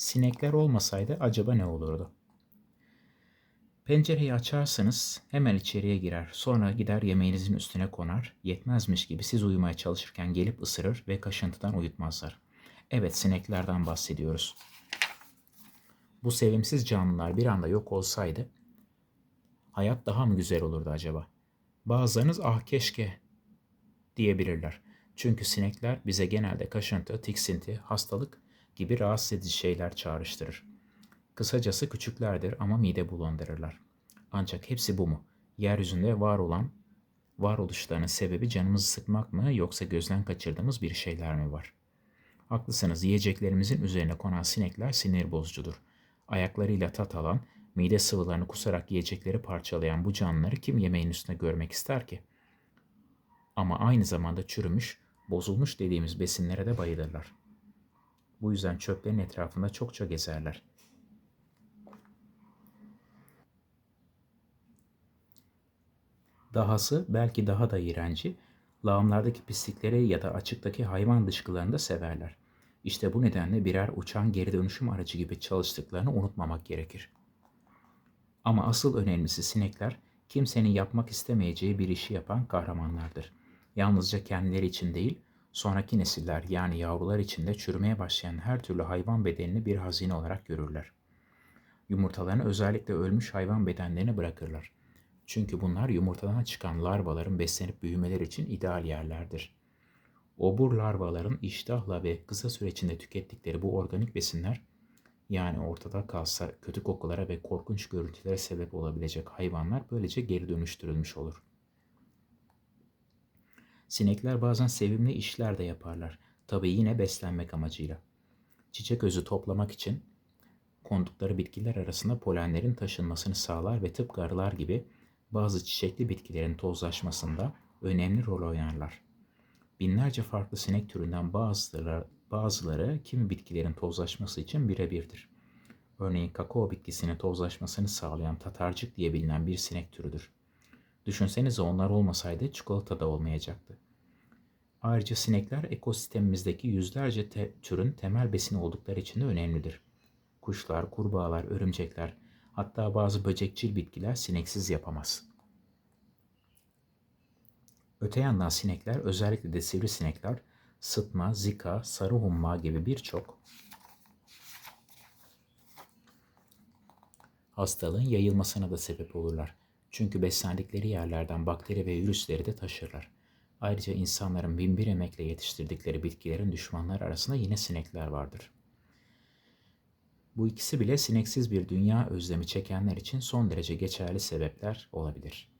Sinekler olmasaydı acaba ne olurdu? Pencereyi açarsanız hemen içeriye girer. Sonra gider yemeğinizin üstüne konar. Yetmezmiş gibi siz uyumaya çalışırken gelip ısırır ve kaşıntıdan uyutmazlar. Evet sineklerden bahsediyoruz. Bu sevimsiz canlılar bir anda yok olsaydı hayat daha mı güzel olurdu acaba? Bazılarınız ah keşke diyebilirler. Çünkü sinekler bize genelde kaşıntı, tiksinti, hastalık gibi rahatsız edici şeyler çağrıştırır. Kısacası küçüklerdir ama mide bulandırırlar. Ancak hepsi bu mu? Yeryüzünde var olan varoluşlarının sebebi canımızı sıkmak mı yoksa gözden kaçırdığımız bir şeyler mi var? Haklısınız yiyeceklerimizin üzerine konan sinekler sinir bozucudur. Ayaklarıyla tat alan, mide sıvılarını kusarak yiyecekleri parçalayan bu canlıları kim yemeğin üstüne görmek ister ki? Ama aynı zamanda çürümüş, bozulmuş dediğimiz besinlere de bayılırlar. Bu yüzden çöplerin etrafında çokça gezerler. Dahası belki daha da iğrenci, lağımlardaki pislikleri ya da açıktaki hayvan dışkılarını da severler. İşte bu nedenle birer uçan geri dönüşüm aracı gibi çalıştıklarını unutmamak gerekir. Ama asıl önemlisi sinekler kimsenin yapmak istemeyeceği bir işi yapan kahramanlardır. Yalnızca kendileri için değil, sonraki nesiller yani yavrular için de çürümeye başlayan her türlü hayvan bedenini bir hazine olarak görürler. Yumurtalarını özellikle ölmüş hayvan bedenlerine bırakırlar. Çünkü bunlar yumurtadan çıkan larvaların beslenip büyümeleri için ideal yerlerdir. Obur larvaların iştahla ve kısa süre içinde tükettikleri bu organik besinler yani ortada kalsa kötü kokulara ve korkunç görüntülere sebep olabilecek hayvanlar böylece geri dönüştürülmüş olur. Sinekler bazen sevimli işler de yaparlar. Tabi yine beslenmek amacıyla. Çiçek özü toplamak için kondukları bitkiler arasında polenlerin taşınmasını sağlar ve tıpkı arılar gibi bazı çiçekli bitkilerin tozlaşmasında önemli rol oynarlar. Binlerce farklı sinek türünden bazıları, bazıları kimi bitkilerin tozlaşması için birebirdir. Örneğin kakao bitkisinin tozlaşmasını sağlayan tatarcık diye bilinen bir sinek türüdür. Düşünsenize onlar olmasaydı çikolata da olmayacaktı. Ayrıca sinekler ekosistemimizdeki yüzlerce te- türün temel besini oldukları için de önemlidir. Kuşlar, kurbağalar, örümcekler, hatta bazı böcekçil bitkiler sineksiz yapamaz. Öte yandan sinekler, özellikle de sivrisinekler, sıtma, zika, sarı humma gibi birçok hastalığın yayılmasına da sebep olurlar. Çünkü beslendikleri yerlerden bakteri ve virüsleri de taşırlar. Ayrıca insanların binbir emekle yetiştirdikleri bitkilerin düşmanlar arasında yine sinekler vardır. Bu ikisi bile sineksiz bir dünya özlemi çekenler için son derece geçerli sebepler olabilir.''